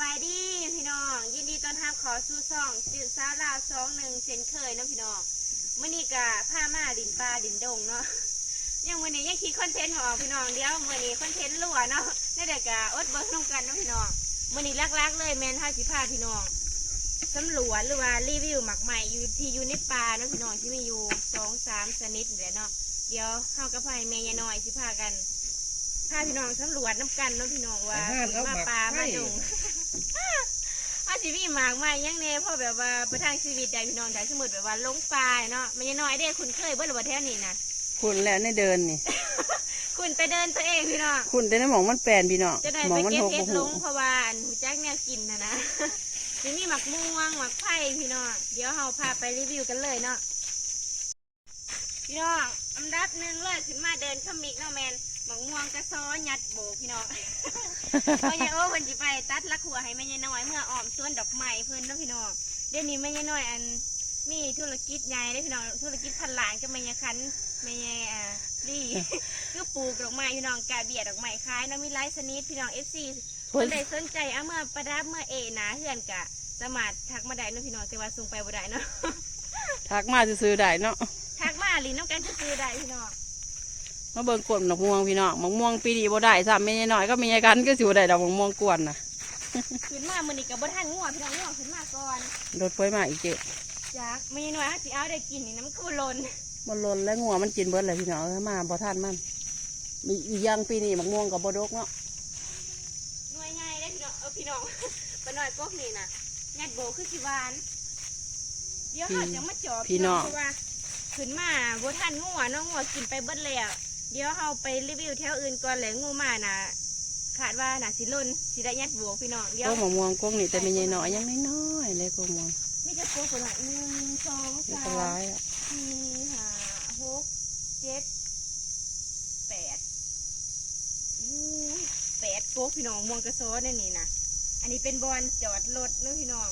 บายดีพี่น้อง ยินดีต้อนรับเขอสู่ซ่องจืดสาวลาวสองหนึ่งเช่นเคยเนาะพี่น้องมื่อนี้กะผ้ามาดินปลาดินดงเนาะยังมื่อนี้ยังคิดคอนเทนต์มาออกพี่น้องเดี๋ยวมื่อนี้คอนเทนต์รั่วเนาะนี่เด็กกะอดเบิ้งน้องกันเนาะพี่น้องมื่อนี้ลักๆเลยแมนห้าสิพาพี่น้องสำรวจหรือว่ารีวิวหมักใหม่อยู่ที่อยู่ในป่าเนาะพี่น้องที่มีอยู่สองสามชนิดนี่แหละเนาะเดี๋ยวเฮากับไผ่แม่ยายน้อยสิพากันพาพี่น้องสำรวจน้ำกันเนาะพี่น้องว่าอาหารเอามาหมักป่ามาไผ่ดง อาชีวิตหมากใหม่ยังเน่เพราะแบบว่าประทังชีวิตได้พี่น้องแต่สมมติแบบว่าลงปลายเนาะมันยังน้อยเด้คุณเคยเบิ่หรือว่าแถวนี้นะคุณแล้วในเดินนี่ คุณไปเดินตัวเองพี่น้องคุณแต่ในหมองมันแปลนพี่น้องจะได้หมอไปงมันเก็บหกเห็บ่ดหูลงเพราะว่าอันหูจักแนวกินนะนะจะมีหมักม่วงหมักไผ่พี่น้องเดี๋ยวเราพาไปรีวิวกันเลยเนาะพี่น้องอันดับหนึ่งเลยขึ้นมาเดินขมิกเนาะแมน หมักม่วงกระซ้อยัดโบกพี่น้องเพราะยายโอ้เพิ่นสิไปตัดละขัวให้แม่ยายน้อยเมื่อออมสวนดอกไม้เพิ่นเนาะพี่น้องเดี๋ยวนี้แม่ยายน้อยอันมีธุรกิจใหญ่ได้อพี่น้องธุรกิจพันหลานกับแม่ยายคันแม่ยายอ่าลี่คือปลูกดอกไม้พี่น้องกาเบียดดอกไม้ขายเนาะมีหลายชนิดพี่น้อง FC เพิ่คนนใดสนใจเอาเมื่อประดับเมื่อเอหนาเฮือนกะ สามารถทักมาได้เนาะพี่น้องแต่ว่าส่งไปบ่ได้เนาะ ทักมาซื้อๆได้เนาะ ทักมาลินน้ำกันซื้อๆได้พี่น้อง มาเบิ่งกวนดอกม่วงพี่น้องมะม่วงปีนี้บ่ได้ซ้ำไม่น้อยก็มีกันก็สิบ่ได้ดอกมะม่วงกวนน่ะขึ้นมามื้อนี้ก็บ่ทันงัวพี่น้องงัวขึ้นมาก่อนรถไฟมาอีกเจ๊จากแม่ยายน้อยหาสิเอาได้กินนี่น้ำคือหล่นมันหลนแล้วงัวมันกินเบิดเลยพี่น้องเอ้ยมาบ่ทันมันมีอีกอย่างปีนี้มะม่วงก็บ่ดกเนาะหน่วยใหญ่ได้อพี่น้องเออพี่น้องปะหน่อยพวกนี้นะยัดโบคือสิหวานเดี๋ยวเขาจะมาจอบพี่น้องเพราะว่าขึ้นมาบัทันงัวเน้องงัวกินไปเบิดแล้ว เดี๋ยวเราไปรีวิวแถวอื่นก่อนแหละงูมาน่ะขาดว่าน่ะสิลุนสิได้ยัดโบพี่น้องเดี๋ยวก็มะม่วงกงนี่แต่ไม่ใหญ่น้อยยังน้อยๆเลยกงม่วงไม่จะโกคนละหนึ่งสองนี่สาก็มร้ายอะสี่ห้าหกเจ็ดแปดอู้ยแปดโกพี่น้องม่วงกระโซนนี่นี่นะอันนี้เป็นบอลจอดรถเนาะพี่น้อง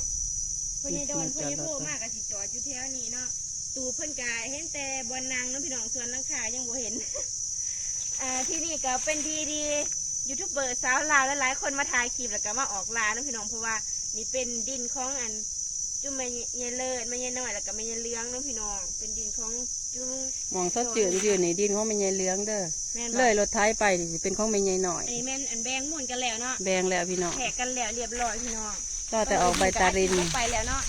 พญดอนพญโพมากกับสิจอดอยู่แถวนี้เนาะตูเพิ่นกายเห็นแต่บอลนางเนาะพี่น้องส่วนหลังคายังบ่เห็น อ่าที่นี่ก็เป็นที่ดียูทูบเบอร์สาวลาวหลายๆคนมาถ่ายคลิปแล้วก็มาออกลาเนาะพี่น้องเพราะว่านี่เป็นดินของอันจุ่มไม่เยเลิศไม่เยน้อยแล้วก็ไม่เยเลี้ยงเน้องพี่น้อง เป็นดินของจุ่มมองซะจืดจืดนี่ดินของไม่ใหญ่เหลืองเด้อแม่นเลบ่ยรถไถไปนี่สิเป็นของไม่ใหญ่น้อยอันนี้แม่นอันแบงมุ่นกันแล้วเนาะแบงแล้วพี่น้องแขกกันแล้วเรียบร้อยพี่น้องก็แต่ออกใบตารินเออไปแล้วเนาะ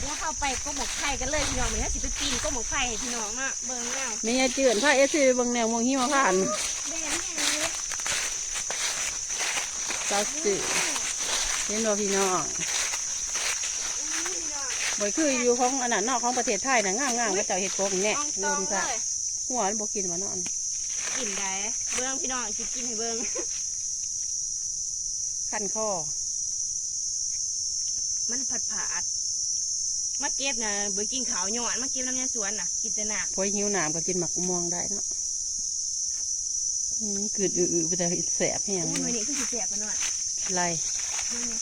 อืมเดี๋ยวเข้าไปก็หมกไข่กันเลยพี่น้องเหมือนถ้าสิไปปีนก็หมกไข่ให้พี่น้องเนาะเบิ่งเอาไม่ใหญ่จืดพาเอสซีเบิ่งแนวม่วงหิมพานต์แดงแห้งเลยจักจืดเห็นบ่พี่น้องอื้อพี่น้องบ่คืออยู่ของอันนั้นเนอกของประเทศไทยนะงามๆก็เจ้าเฮ็ดโกงแน่อ่องตลองมเลซะยหัวมันบ่กินบ่เนาะกินได้เบิ่งพี่น้องสิกินให้เบิ่งคันคอมันผัดผาด มาเก็บนะเบิ่งกินขาวหยอนมาเก็บน้ำยาสวนน่ะ กินแต่หนักพอยหิวน้ำก็กินหมักม่วงได้เนาะอืมกลืดอื้อๆไปแต่แสบแห้งอุ้ยเลมื้ยอนี้คือสิแสบไปหน่อยไรมื้อนี้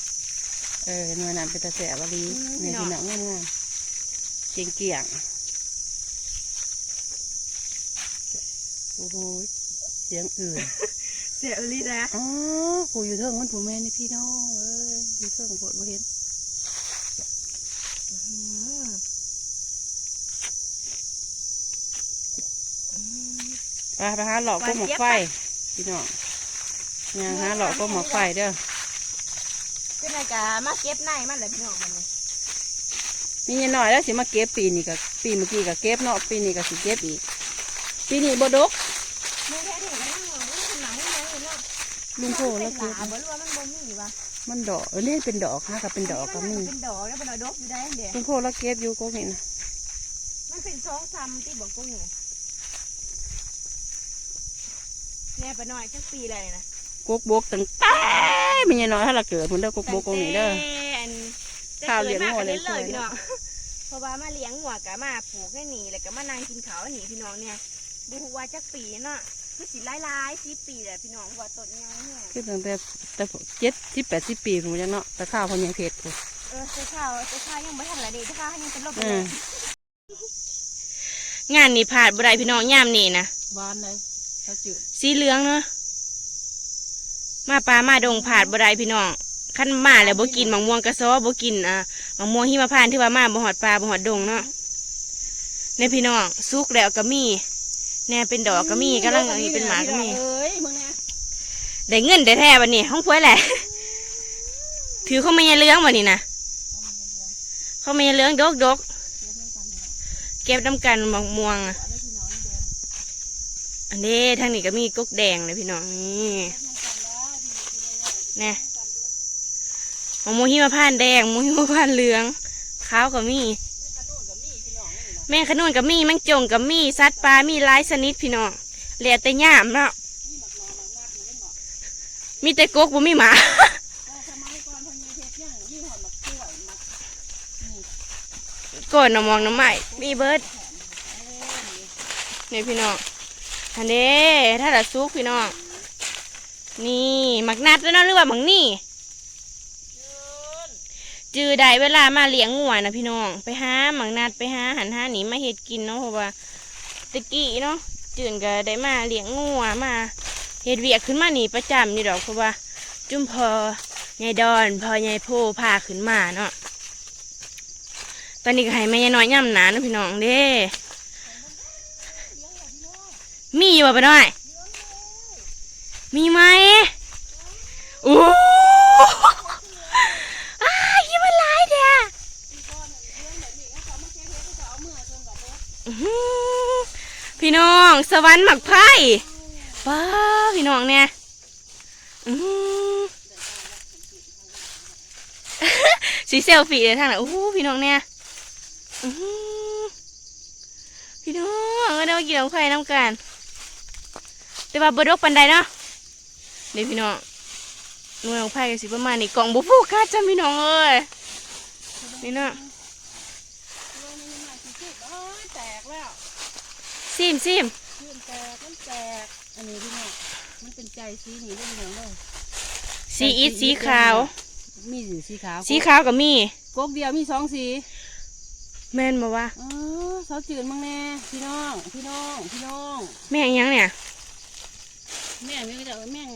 เออหน่วยนั้นเป็นตาแสบอะลีอืมเนี่ยพี่พี่น้น้อองงงามๆเกียงเกียงโอ้โหเสียงอื่นเสียอลีนะอ๋อผู้อยู่เทิงมันผู้แม่นี่พี่น้องเอ้ยอยู่เทิงโพดบ่เห็น ไปไปหาหลอกก็หมกไฟพี่น้องยางหาหลอกก็หมกไฟเด้อเป็นไงกะมาเก็บในมันเลยพี่น้องมันนี่มีเงินหน่อยแล้วสิมาเก็บปีนี้กับปีเมื่อกี้กับเก็บเนาะปีนี้ก็สิเก็บอีกปีนี้บ่ดกมึงแท้ถึงกันนั่งมองมึงขนาดนี้เลยเนาะลุงโพแล้วเก็เก็บบบ่รู้ว่า มันบ่มีวะมันดอกเออนี่เป็นดอกฮะกับเป็นดอกก็มีเป็นดอกแล้วเป็นดอกดกอยู่ได้เด้ลุงโพแล้วเก็บอยู่ก็นี่นะมันเป็นสองซ้ำที่บอกกุ้งเลยเนี่ยไปหน่อยจักปีอะไรนะกกบกตั้งแต่มีเงินน้อยถ้าเราเกิดมันเด้อกกบกกนี่เด้อแต่ข้าวเลี้ยงมากงัวกันเลี้เล่ยงนเลยควายพี่น้องเพราะว่ามาเลี้ยงหัวกะมาปลูกให้หนีแล้วก็มานั่งกินข้าวให้หนีพี่น้องเนี่ยบูฮูว่าจักปีเนาะ คือสิหลายๆสิปีแหละพี่น้องว่าต้นยังเนี่ยคือตั้งแต่แต่เจ็ดสิบแปดสิบปีผมยังเนาะแต่ข้าวเพนยังเผ็ดอยู่เออเจ้าข้าวเจ้าข้าวยังไม่ทันละนี่เจ้าข้าวยังเป็นลบอืมงานนี่ผ่านบ่ได้พี่น้องยามนี่นะหวานเลยเขาจืดสีเหลืองเนาะมาปลามาดงผ่านบ่ได้พี่น้องขั้นมาแล้วบ่กินมะม่วงกระซ้อบ่กินอะมะม่วงหิมพานต์ที่ว่ามาบ่หอดปลาบ่หอดดงเนาะในพี่น้องสุกแล้วก็มี แน่เป็นดอกก็มีกำลังอันนี้เป็นหมากก็มีเอ้ยมึงนะได้เงินได้แท้บัดนี้ห้องพวยแหละ ถือเข้ามาในเลื้องบัดนี้นะเข้ามาในเลื้องดกดกเก็บน้ำกันมะม่วงอะอันนี้ทางนี้ก็มีกกแดงเลยพี่น้องนี่เนี่ยมะม่วงหิมพานต์แดงมะม่วงหิมพานต์เหลืองขาวก็มี แม่ขนุนกับมีแม่งจงกับมีสัตว์ปลามีหลายชนิดพี่น้องเหลือแต่ย่ามเนาะมีแต่กกบ่มีหมาก่อนเพิ่นมีเฮ็ดหยังมีหอดมักกล้วยมักก่อนน้ำมองน้ำใหม่มีเบิร์ดนี่พี่น้องอันเด้ถ้าละซุกพี่น้องนี่หมักนัดแล้วเนาะหรือว่าหมักนี่ จือได้เวลามาเลี้ยงงัวนะพี่น้อง ไปหาหมักนัดไปหาหันหาหนีมาเห็ดกินเนาะเพราะว่าตะกี้เนาะจืนก็ได้มาเลี้ยงงัวมาเห็ดเวียกขึ้นมาหนีประจำนี่ดอกเพราะว่า จุ่มพอยายดอนพอยายโพพาขึ้นมาเนาะตอนนี้ก็ให้แม่ยายน้อยย่ำหนานะพี่น้องเด้มีอยู่บ่ปะน้อย มีไหมโอ้ายยี่มันหลายเด้ออื้อหือ พี่น้องสวรรค์หมักไผ่ป้าพี่น้องเนี่ยสีเซลฟี่เลยทางไหนโอ้โหพี่น้องเนี่ยพี่น้องก็ได้มากินของไข่น้ำกันแต่ว่าบดกปันใดเนาะเดี๋ยวพี่น้องหน่วยของไผ่กันสิประมาณนี้กล่องบุฟูกัดจ้าพี่น้องเอ้ยนี่เนาะ โอ้ยแตกแล้วซิมซิมชื่นแตกมันแตก อันนี้พี่น้องมันเป็นใจสีนี่เด้อพี่น้องเด้อสีอีทสีขาว มีสีสีขาวสีขาวกับมีกกเดียวมีสองสี แม่นมาว่าอ๋อเสาจืดมั้งแน่พี่น้องพี่น้องพี่น้อง แม่งยังเนี่ย แม่งนี่ก็จะแม่ง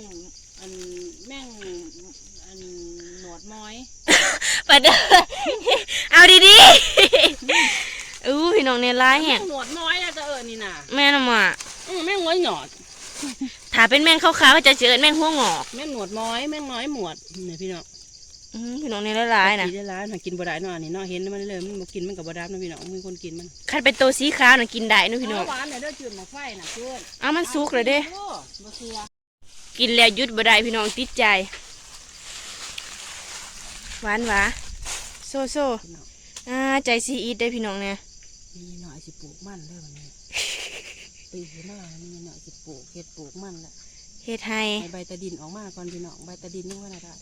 อันแม่งอันหนวดม้อยเปิดเด้อเอาดีๆ อู้พี่น้องเนี่ยร้ายแหแม่งงหนวดม้อยอะจะเอิญนี่น่ะแม่นำมาอืมแม่งม้อยหนอดถ้าเป็นแม่งขาวๆก็จะเจอแม่งหัวงอกแม่งหนวดม้อยแม่งน้อยหมวดนี่พี่น้องอื้อพี่น้องเนี่ยร้ายๆนะกินได้ร้านหากินบ่ได้เนาะนี่เนาะเห็นมันเลยมันบ่กินมันกับบ่ได้นะพี่น้องมีคนกินมันคันเป็นตัวสีขาวน่ะกินได้เนอะพี่น้องหวานเนี่ยเด้อจืดหมกไฟน่ะเพื่อนเอามันสุกเลยเด้โอ้บ่เชื่อกินแล้วหยุดบ่ได้พี่น้องติดใจหวานหวาโซโซพี่น้องอ่าใจซีอีดได้พี่น้องเนี่ย มีหน่อยสิปลูกมันเด้อวันนี้ปีหน้ามีหน่อยสิปลูกเฮ็ดปลูกมันละเฮ็ดให้ให้ใบตะดินออกมาก่อนพี่น้องใบตะดินนี่ว่าอะไรได้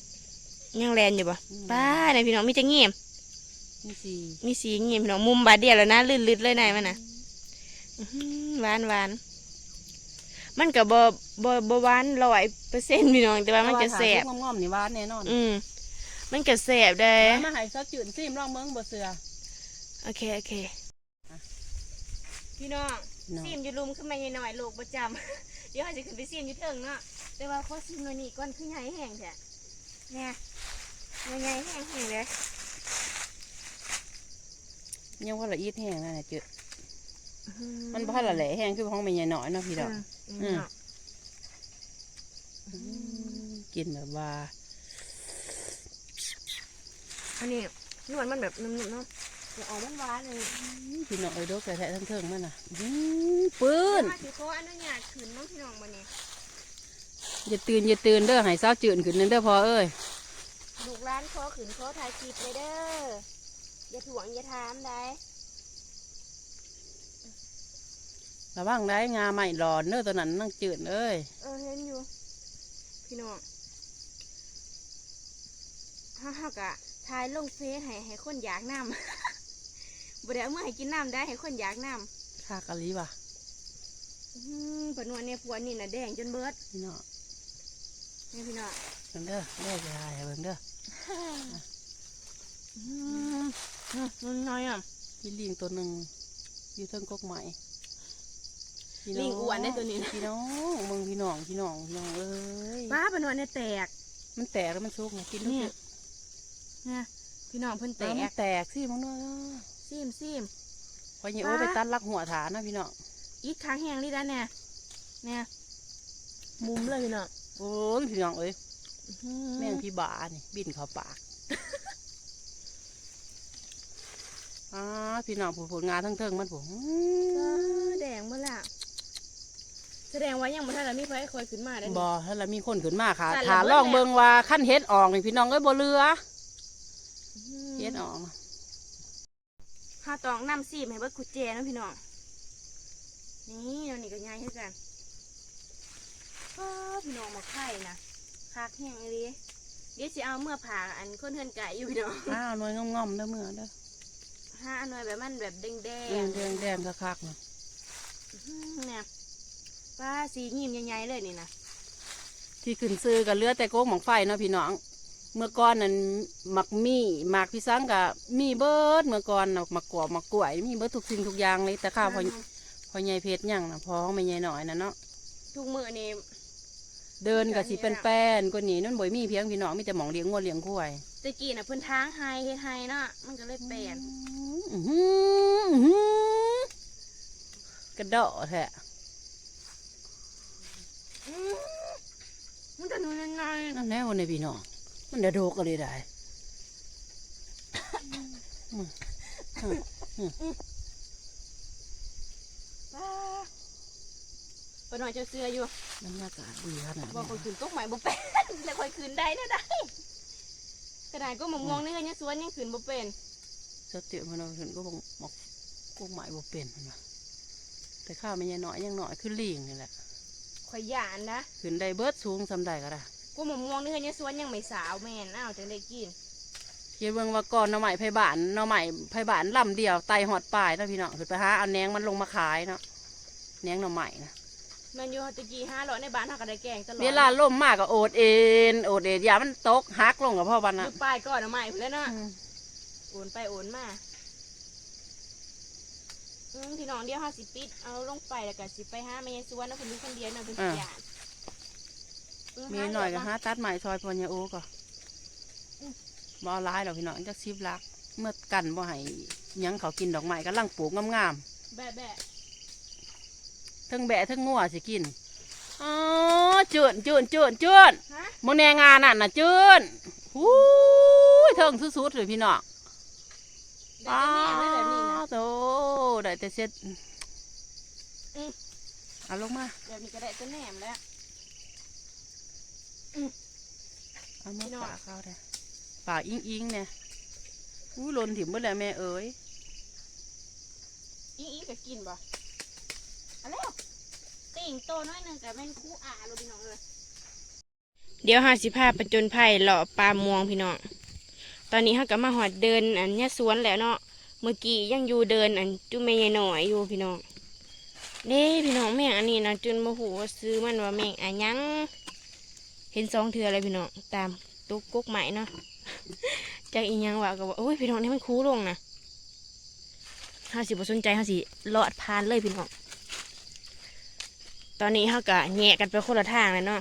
ยังแลนอยู่บ่ป้าเนี่ยพี่น้องมีแต่เงียบนี่สิมีสีเงียบพี่น้องมุมบาดเดียวแล้วนะลื่นๆเลยนายมันน่ะอื้อหือหวานหวานมันก็บ่บ่บ่หวานร้อยเปอร์เซ็นต์พี่น้องแต่ว่ามันจะแสบงอมๆนี่หวานแน่นอน อืมมันก็แสบได้เอามาให้ซอสจืดซิมลองเบิ่งบ่เสือโอเคโอเค พี่น้องน้อง ซีมอยู่ลุมขึ้นมาหน่อยๆลูกประจำ เดี๋ยวเราจะขึ้นไปซีมอยู่เทิงเนาะแต่ว่าขอซีมหน่อยนี่ก่อนขึ้นใหญ่แห้งแท้เนี่ยใหญ่แห้งแห้งเลยยังว่าละอีดแห้งนั่นน่ะจืดมันบ่ทันละแหละแห้งคือของแม่ใหญ่น้อยเนาะพี่น้องอืมกินแบบว่าอันนี้นวลมันแบบนุ่มๆเนาะ เดี๋ยวออกหวานๆเลยพี่น้องเอ้ยดกแต่แท้ทั้งเทิงมันน่ะอื้อปื้นมาถือขออนุญาตขึ้นน้องพี่น้องบันนี้อย่าตื่นอย่าตื่นเด้อให้ซอสจืดขึ้นนั่นเด้อพอเอ้ยลูกร้านขอขึ้นขอถ่ายคลิปเลยเด้ออย่าถ่วงอย่าถามได้ระวังได้งาใหม่หลอนเด้อตัวนั้นนั่งจืดเอ้ยเออเห็นอยู่ พี่น้องฮ่าฮ่ากะทายลงเฟซให้ให้คนอยากน้ำ บ่ได้เอามื่อให้กินน้ำได้ให้คนอยากน้ำคากะลีว่ะอื้อหือปนวนเนี่ยผัวนี่น่ะแดงจนเบิดพี่น้องนี่พี่น้องเบิ่งเด้อเด้อจะหายเบิ่งเด้ออืมอืมมันน้อยอะมีลิงตัวหนึ่งอยู่เทิงกกใหม่พี่ลิงอ้วนได้ตัวนี้นะพี่น้องมึงพี่น้องพี่น้องพี่น้องเอ้ยป้าปนวนเนี่ยแตกมันแตกแล้วมันซุกไงกินลูกเนี่ยเถอะนะพี่น้องเพิ่นแตแต่กแตกสิมึงเนาะ ซิมซิมพอเนี่ยโอ้ไปตัดลักหัวฐานนะพี่น้องอีกครั้งแห้งนี่ด้านเนี่ยเนี่ยมุมเลยพี่น้องโอ้ยพี่น้องเอ้ยอื้อหือแม่งพี่บานี่บินเข้าปากอ้าพี่น้องผู้ผลงานทั้งเทิงมันผมว้าแดงเมื่อละแสดงว่ายังบ่ทันได้มีไฟคอยขึ้นมาได้บอถ้าเรามีคนขึ้นมาค่ะสั่นถาละเบิดลองแล้วเบิงว่าขั้นเฮ็ดออกนี่พี่น้องเอ้ยบ่เรือเฮ็ดออก ข้าตองน้ำซีมให้เบิดขุดเจนะพี่น้อง นี่เดี๋ยวนี้ก็ง่ายให้กันว้าพี่น้องมาไข่นะคักแห้งเลยเดี๋ยวสิเอาเมื่อผ่าอันคนเฮือนไก่อยู่พี่น้องอ้าวหน่วยงอมๆเด้อเมื่อเด้อห้าหน่วยแบบมันแบบแดงแดแดงงแดงแดงคักๆนะเนี่ยป้าสียิ้มใหญ่ๆเลยนี่นะที่ขึ้นซื้อกับเรือแต่โก้หมองไฟเนาะพี่น้อง เมื่อก่อนนั้นหมักมี่หมักพี่สังกับมีเบิดเมื่อก่อนน่ะหมักกวบหมักกล้วย มีเบิดทุกสิ่งทุกอย่างเลยแต่ข้าวพอพอใหญ่เพชรยังนะพอไม่ใหญ่หน่อยนะเนาะทุกมือนี่เดินกับสิเป็นแป้นก็นี่นั่นบ่อยมีเพียงพี่น้องมีแต่หมองเลี้ยงงัวเลี้ยงควายตะกี้น่ะเพิ่นทางไฮเฮ็ดไฮเนาะมันก็เลยเปลี่ยนอื้อหืออื้อหือกระเดาะแท้อื้อมันจะนูนยังไงนั่นแหละวันนี้พี่น้อง มันเดือดโดกอะไรได้ป้าปหน่อยเจะเสื้ออยู่บรรยากาศดีขนาดบอกคนคืนตกใหม่บ่เป็นแต่คอยคืนได้นะได้ขนาดก็มามองเนื้อเนี่ยสวนยังคืนบ่เป็นสติมันเอาถึงก็บอกบอกกุ้งหมายบ่เป็นนว่าแต่ข้าวมันยังหน้อยยังหน้อยขึ้นลิงนี่แหละคอยหยานนะขึ้นได้เบิร์ดสูงสำใดก็ได้ กูมามองเนื้อเนี่ยสวนยังไม่สาวแม่นอ้าวจังได้กินเคิดเบิ่งว่าก่อนหน่อใหม่ไผ่บานหน่อใหม่ไผ่บานลำเดียวไตหอดปลายเนาะพี่น้องคือไปหาเอาแหนงมันลงมาขายเนาะแหนงหน่อใหม่นะแมันอยู่ตะกี้ห้าร้อยในบ้านเฮาก็ได้แกงตลอดเวลาล่มมากก็โอดเอ็นโอดเอ็นอย่ามันตกหักลงกับพ่อวันอนะยู่ป้ายก่อนเอาใหม่พุ่นแหล้วเนาะอืมโอนไปโอนมาอืมพี่น้องเดี๋ยวเฮาสิปิด เอาลงไปแล้วก็สิไปหาแม่ยายสวนเนาะเพิ่นอยู่คนเดียวเนาะเพิ่นสิหยานเมีหน่อยก็หาตัดใหม่ซอยพญาโอก็บ่เอาหลายดอกพี่น้องจักสิบลัก เมื่อกันบ่ให้หยังเขากินดอกไม้ก็ลังปลูกงามแบะแบะๆทั้งแบะทั้งงัวสิกินอ๋อจืนจืนจืนจืนฮะโมแนงานนั่นน่ะจืนหู้ยเทิงสุดๆเลยพี่น้องได้แต่แม่ได้แบบนี้นะโตได้แต่เสร็จอืม เอาลงมา แบบนี้ก็ได้แต่แหนมแล้ว เอามาพี่น้องปากเขาได้ปากอิงอิงๆเนี่ยอู้หลนถิ่มเมื่อไรแม่เอ๋ยอีอีก็กินบ่เอาแล้วติ่งโตน้อยหนึงกับแม่นคู่อาลูกพี่น้องเลยเดี๋ยวหาสิพาประจนภัยเลาะปลามวงพี่น้องตอนนี้เฮาก็มาหอดเดินอันเนี้ยสวนแล้วเนาะเมื่อกี้ยังอยู่เดินอันจุแม่ยายหน่อยอยู่พี่น้องเด้พี่น้องแม่งอันนี้นะจนโมโหว่าซื้อมันว่าแม่งอันยัง เห็นสองเทืออะไรพี่น้องตามตุกกุ๊กใหม่เนาะจากอีหยังว่าก็ว่าโอ้ยพี่น้องนี่มันคูลงนะห้าสิบสนใจห้าสิลอดพานเลยพี่น้องตอนนี้เขาก็แยกกันไปคนละทางเลยเนาะ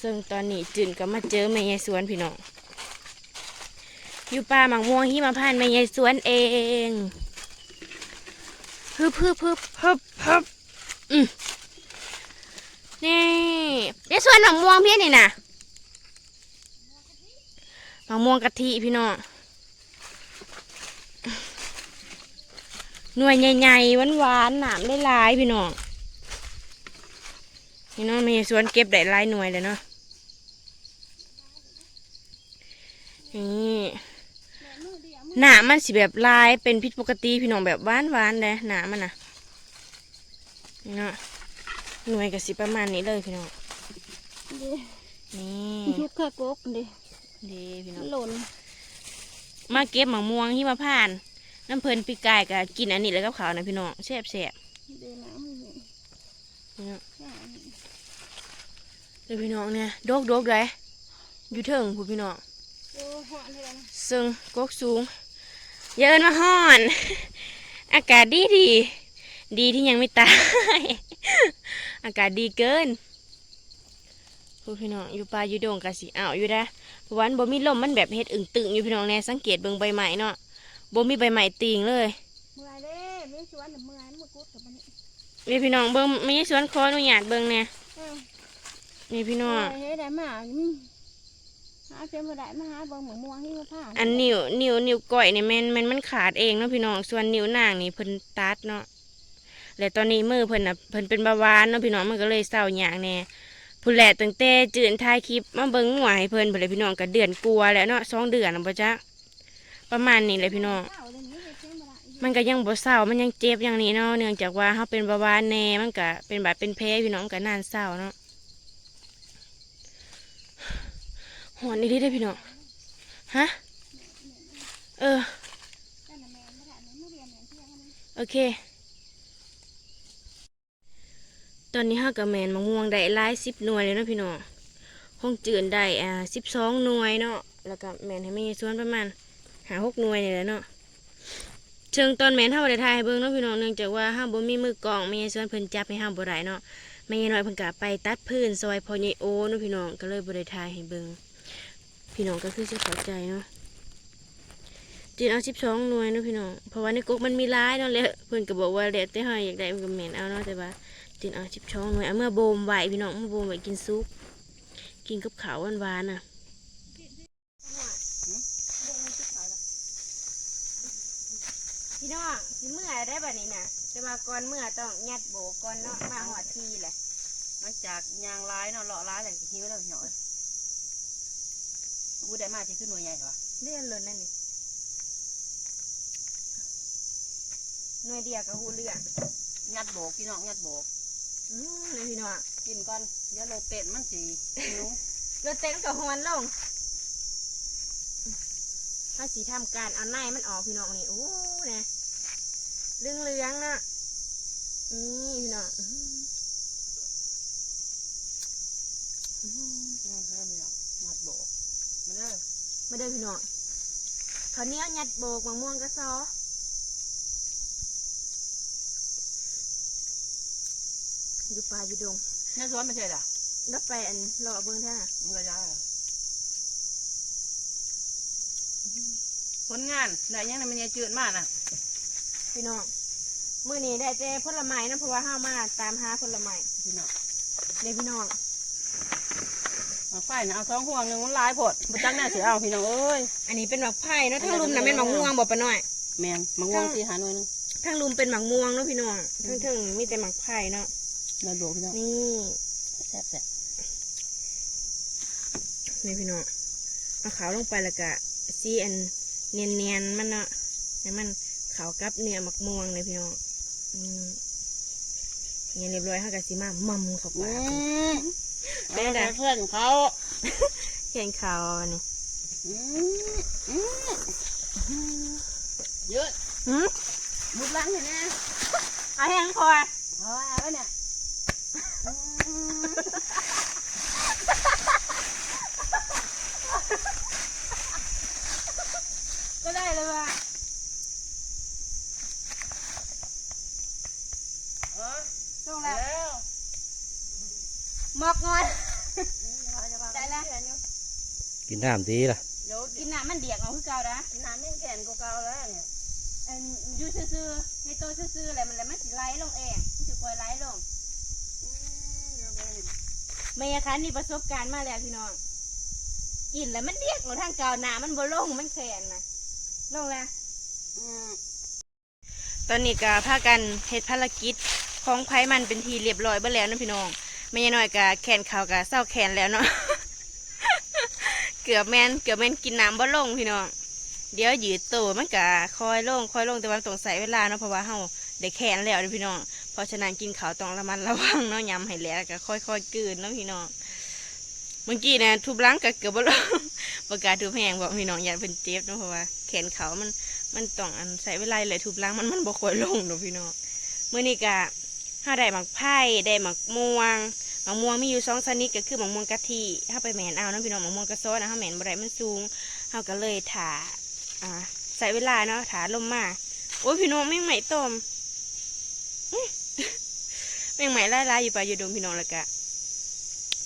ซึ่งตอนนี้จึนก็มาเจอแม่ยายสวนพี่น้องอยู่ป่าหมังม่วงที่มาพานแม่ยายสวนเองฮึบฮึบฮึบฮึบฮึบอืมนี่ ยายสวนหมังม่วงพี้ยนี่นะหมังม่วงกะทิพี่น้องหน่วยใหญ่ๆหวานๆหนามหลายพี่น้องพี่น้องม่ยายสวนเก็บได้ลายหน่วยเลยเนาะนี่หนามมันสิแบบลายเป็นพิษปกติพี่น้องแบบหวานหวานๆเลยหนามมันนะนี่เนาะ หน่วยกับสิประมาณนี้เลยพี่น้องนี่ยุกกะกบเด้ดีพี่น้องหล่นมาเก็บหมะม่วงที่มาผ่าน น้ำเพลินปีกายกับกินอันนี้แล้วกับเขาวนะพี่น้องแซ่บแซ่บเด้น้ำมันนี่พี่น้องอ่าเดี๋ยวพี่น้องเนี่ยโดกโดกเลยอยู่เถิงผู้พี่น้องโอ้หอนเลยนะซึ่งกกสูงเยินมาห่อน อากาศดีดี ดีที่ยังไม่ตาย อากาศดีเกินผู้พี่น้องอยู่ป่าอยู่ดงกะสิอ้าวอยู่ได้อเพราะวามันบ่มีลมมันแบบเฮ็ดอึ่งตึงอยู่พี่น้องแน่สังเกตเบิ่งใบไม้เนาะบ่มีใบไม้ติงเลยเมื่อยเด้ไม่ชวนแต่เมื่อยมันกุดกับมันนี่นี่พี่น้องเบิ่งมีสวนขออนุญาตเบิ่งแน่เออนี่พี่น้องเฮ้ยได้มาอืมหาเพียงบ่ได้มาหาเบิ่งหมูม่วงที่มาผ่านอันนิ้วนิ้วนิ้วก้อยนี่แม่นแม่นมันขาดเองเนาะพี่น้องส่วนนิ้วนางนี่เพิ่นตัดเนาะ และตอนนี้มือเพิ่นน่ะเพิ่นเป็นเบาหวานเนาะพี่น้องมันก็เลยเศร้าหยางแน่ผู้แหละตั้งแต่จืนถ่ายคลิปมาเบิ่งหัวให้เพิ่นเพิ่นเลยพี่น้องก็เดือนกลัวแล้วเนาะสองเดือนแล้วบ่จ๊ะประมาณนี้เลยพี่น้องมันก็ยังบ่เศร้ามันยังเจ็บอย่างนี้เนาะเนื่องจากว่าเฮาเป็นเบาหวานแน่มันก็เป็นบาดเป็นแผลพี่น้องก็นานเศร้าเนาะหอนอีหลีได้พี่น้องฮะเออโอเค ตอนนี้ห้ากับแมนมะม่วงได้หลายสิบหน่วยเลยเนาะพี่น้องห้องจืนได้อ่าสิบสองหน่วยเนาะ แล้วก็แมนให้ไมีส่วนประมาณหาหกหน่วยนี่แหละเนาะเชิงตอนแมนเท่าได้ทายให้เบิ่งเนาะพี่น้องเนื่องจากว่าห้าบ่มีมือกองมีส่วนเพิ่นจับให้ห้าบ่ได้เนาะแม่ยายน้อยเพิ่นก็ไปตัดพื้นซอยพอใหญ่โอเนาะพี่น้องก็เลยบ่ไทายให้เบิ่งพี่น้องก็คือจะเข้าใจเนาะจีนเอาสิบสองหน่วยเนาะพี่น้อง เพราะว่าในกกมันมีร้ายเนาะแล้วเพื่อนก็บอกว่าแล้วแต่เฮาอยากได้มันก็เหม็นเอาเนาะแต่ว่า จีนเอาสิบสองหน่วยเอาเมื่อโบมไว้พี่น้องเมื่อโบมไว้กินซุปกินกับข้าวหวานๆน่ะพี่น้องสิเมื่อได้บัดนี้น่ะแต่ว่าก่อนเมื่อต้องยัดโบก่อนเนาะมาหอดทีแหละหลังจากยางร้ายเนาะเลาะร้ายแต่ก็หิวแล้วพี่น้องอู้ได้มาที่ขึ้นหน่วยใหญ่เหรอเลื่อนเลยนั่นนี่หน่วยเดียวกับหูเรื่องงัดโบกพี่น้องงัดโบก อืมเลยพี่น้องกินก่อนเดี๋ยวโรเต็นมันสีหิวรถเต้นกับฮอนลงถ้าสีทำการเอาในมันออกพี่น้องนี่โอ้นะเรื่องเลืองๆนะนี่พี่น้องอื้อหืออื้อหืออืมเริ่มพี่น้องงัดโบกมาเด้อมาเดินพี่น้องข้าวเหนียวยัดโบกมะม่วงกระซอ อยู่ป่าอยู่ดงในสวนไม่ใช่เหรอแล้วไปอันรอเบิ้งแท่น่ะมันก็ยากเหรอผลงานได้ยังไงมันยังจืดมากนะพี่น้องมื้อนี้ได้แต่ผลไม้นะเพราะว่าห้ามาตามหาผลไม้พี่น้องเลยพี่น้องเอาไฟนะเอาสองห่วงหนึ่งมันหลายผดบุจังแน่เสียเอาพี่น้องเอ้ยอันนี้เป็นหมักไผ่เนาะทั้งลุมน่ะเป็นหมักม่วงบ่ปะน้อยแมนมะม่วงสีหาหน่วยหนึงทั้งลุมเป็นหมักม่วงเนาะพี่น้องทั้งถึงมีแต่หมักไผ่เนาะ งัดโบกพี่น้องนี่แซ่บแซ่บนี่พี่น้องเอาขาวลงไปแล้วก็ซีอันเนียนๆมันเนาะให้มันขาวกับเนื้อหมักม่วงเลยพี่น้องอืมเนี่ยเรียบร้อยเขาก็สิมามัมเข้าไปอืมเป็นไงเอาให้เพื่อนเขาแกงขาวอันนี่อืมอืมเยอะหืมมุดหล้างเห็นไหมเอาแห้งคอย เอาไว้เนี่ยอืม ก็ได้เลยว่ะ เออ ลงแล้แล้ววหมอกงอนได้แล้วกินน้ำดีล่ะเดี๋ยวกินน้ำมันเดียกเอาคือเก่านะน้ำแม่งแก่นกว่าเก่าแล้วเนี่ยอันอยู่ซื่อๆในโตวซื่อๆอะไรมันแล้วมันสิไหลลงเองมันสิคอยไหลลงอืมเดี๋ยวเดี๋ยวเมียคันนี่ประสบการณ์มาแล้วพี่น้องกินแล้วมันเดียกหนูทางเก่าหนามันบ่ลงมันแข็งนะลงแล้วอืมตอนนี้ก็พากันเฮ็ดภารกิจ ของไผมันเป็นทีเรียบร้อยเบ่แล้วนะพี่น้องไม่ยน้อยก็แขนเขาก็เศร้าแขนแล้วเนาะเกือบแมนเกือบแมนกินน้ำบ่ลงพี่น้องเดี๋ยวยืดตัวมันก็คอยลงคอยลงแต่ว่าต้องใส่เวลาเนาะเพราะว่าเฮาได้แขนแล้วเด้อพี่น้องเพราะฉะนั้นกินข้าวต้องระมัดระวังเนาะยำให้แล้วก็ค่อยๆกืนเนาะพี่น้องเมื่อกี้นะทุบล้างก็เกือบบ่ลงประกาศทุบแหงบอกพี่น้องอย่าเป็นเจ็บเนาะเพราะว่าแขนเขามันมันต้องอันใส่เวลาเลยทุบล้างมันมันบ่ค่อยลงเนาะพี่น้องเมื่อนี้ก็ ห้าได้หมักไผ่ได้หมักม่วงหมักม่วงมีอยู่สองชนิดก็คือหมักม่วงกะทิถ้าไปแหมนเอาเนาะพี่น้องหมักม่วงกระโซนะถ้าแหมนบ่ได้มันสูงเฮาก็เลยถาอ่าใส่เวลาเนาะถาลมมาโอ้ยพี่น้องแม่งไหมต้มแม่งไหมไล่ๆอยู่ไปอยู่ดงพี่น้องแล้วก็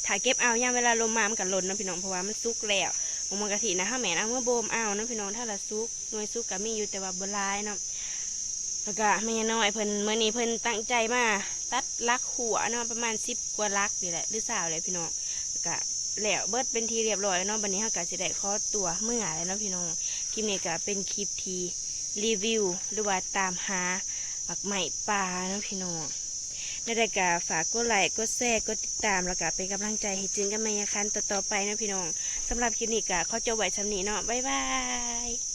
ถ่ายเก็บเอาย่ามเวลาลมมามันก็หล่นนะพี่น้องเพราะว่ามันสุกแล้วของมันกะทินะห้าแม่นเอาเมื่อโบมเอานะพี่น้องถ้าละซุกหน่วยซุกก็มีอยู่แต่ว่าบหลายเนาะ แล้วก็แม่น้อยเพิ่นเมื่อนี้เพิ่นตั้งใจมาตัดลักหัวเนาะประมาณสิบกว่าลักนี่แหละหรือสาวเลยพี่น้องแล้วก็แล้วเบิดเป็นทีเรียบร้อยเนาะบันนี้เฮาก็สิได้ขอตัวเมื่อแล้วเนาะพี่น้องคลิปนี้ก็เป็นคลิปทีรีวิวหรือว่าตามหาหมักใหม่ปลาเนาะพี่น้องในรายการฝากกดไลค์กดแชร์กดติดตามแล้วก็เป็นกำลังใจให้จึงกันมายังคันต่อๆไปนะพี่น้องสำหรับคลิปนี้ก็ขอจบไว้ชำนี้เนาะบ๊ายบาย